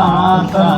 Ah, uh -huh.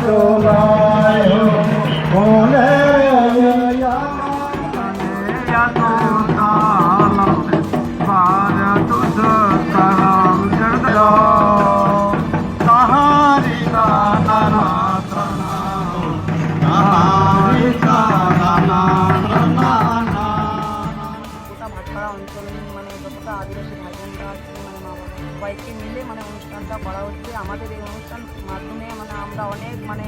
ચોલાયો કોને યાદ? সবাইকে মিলে মানে অনুষ্ঠানটা করা হচ্ছে। আমাদের এই অনুষ্ঠান মাধ্যমে মানে আমরা অনেক মানে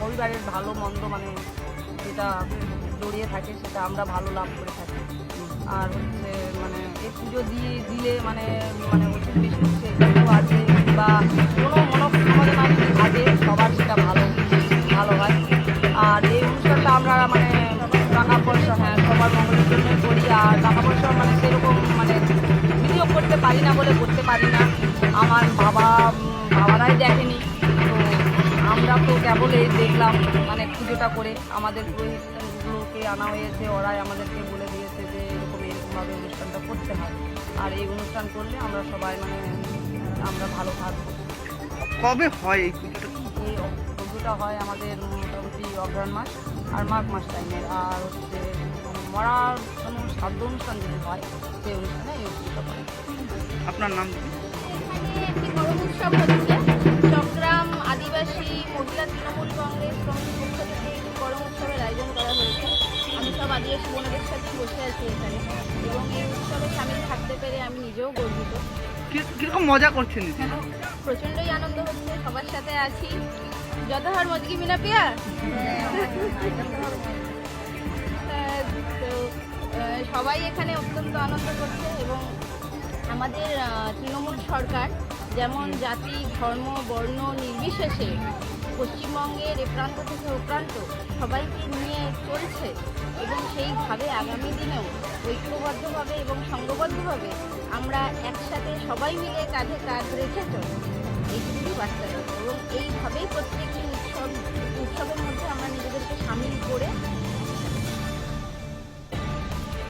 পরিবারের ভালো, মন্দ মানে যেটা জড়িয়ে থাকে সেটা আমরা ভালো লাভ করে থাকি। আর হচ্ছে মানে এই পুজো দিয়ে দিলে মানে মানে ওষুধ বিষ্ণু আছে বা কোনো পারি না। আমার বাবা বাবারাই দেখেনি। তো আমরা তো কেবল এই দেখলাম মানে পুজোটা করে আমাদের পুরোহিতগুলোকে আনা হয়েছে। ওরাই আমাদেরকে বলে দিয়েছে যে এরকম এরকমভাবে অনুষ্ঠানটা করতে হয়। আর এই অনুষ্ঠান করলে আমরা সবাই মানে আমরা ভালো থাকব কবে হয় এই পুজোটা? এই পুজোটা হয় আমাদের মোটামুটি অগ্রহণ মাস আর মাঘ মাস টাইমের আর হচ্ছে মরার কোনো সাধ্য অনুষ্ঠান যদি হয় সেই অনুষ্ঠানে এই পুজোটা আপনার নাম কি? একটি করম উৎসব হচ্ছে। চট্টগ্রাম আদিবাসী মহিলা তৃণমূল কংগ্রেস কমিটির পক্ষ থেকে একটি করম উৎসবের আয়োজন করা হয়েছে। আমি সব আদিবাসী বোনদের সাথেই বসে আছি এখানে। এবং এই উৎসবে সামিল থাকতে পেরে আমি নিজেও গর্বিত। কীরকম মজা করছেন প্রচণ্ডই আনন্দ হচ্ছে। সবার সাথে আছি। যত হার মজগি মিনা পিয়া? তো সবাই এখানে অত্যন্ত আনন্দ করছে এবং আমাদের তৃণমূল সরকার যেমন জাতি, ধর্ম, বর্ণ নির্বিশেষে পশ্চিমবঙ্গের এ প্রান্ত থেকে ও প্রান্ত সবাইকে নিয়ে চলছে এবং সেইভাবে আগামী দিনেও ঐক্যবদ্ধভাবে এবং সংঘবদ্ধভাবে আমরা একসাথে সবাই মিলে কাঁধে কাঁধ রেখে চলব। এইটুকুই দেবো এবং এইভাবেই প্রত্যেক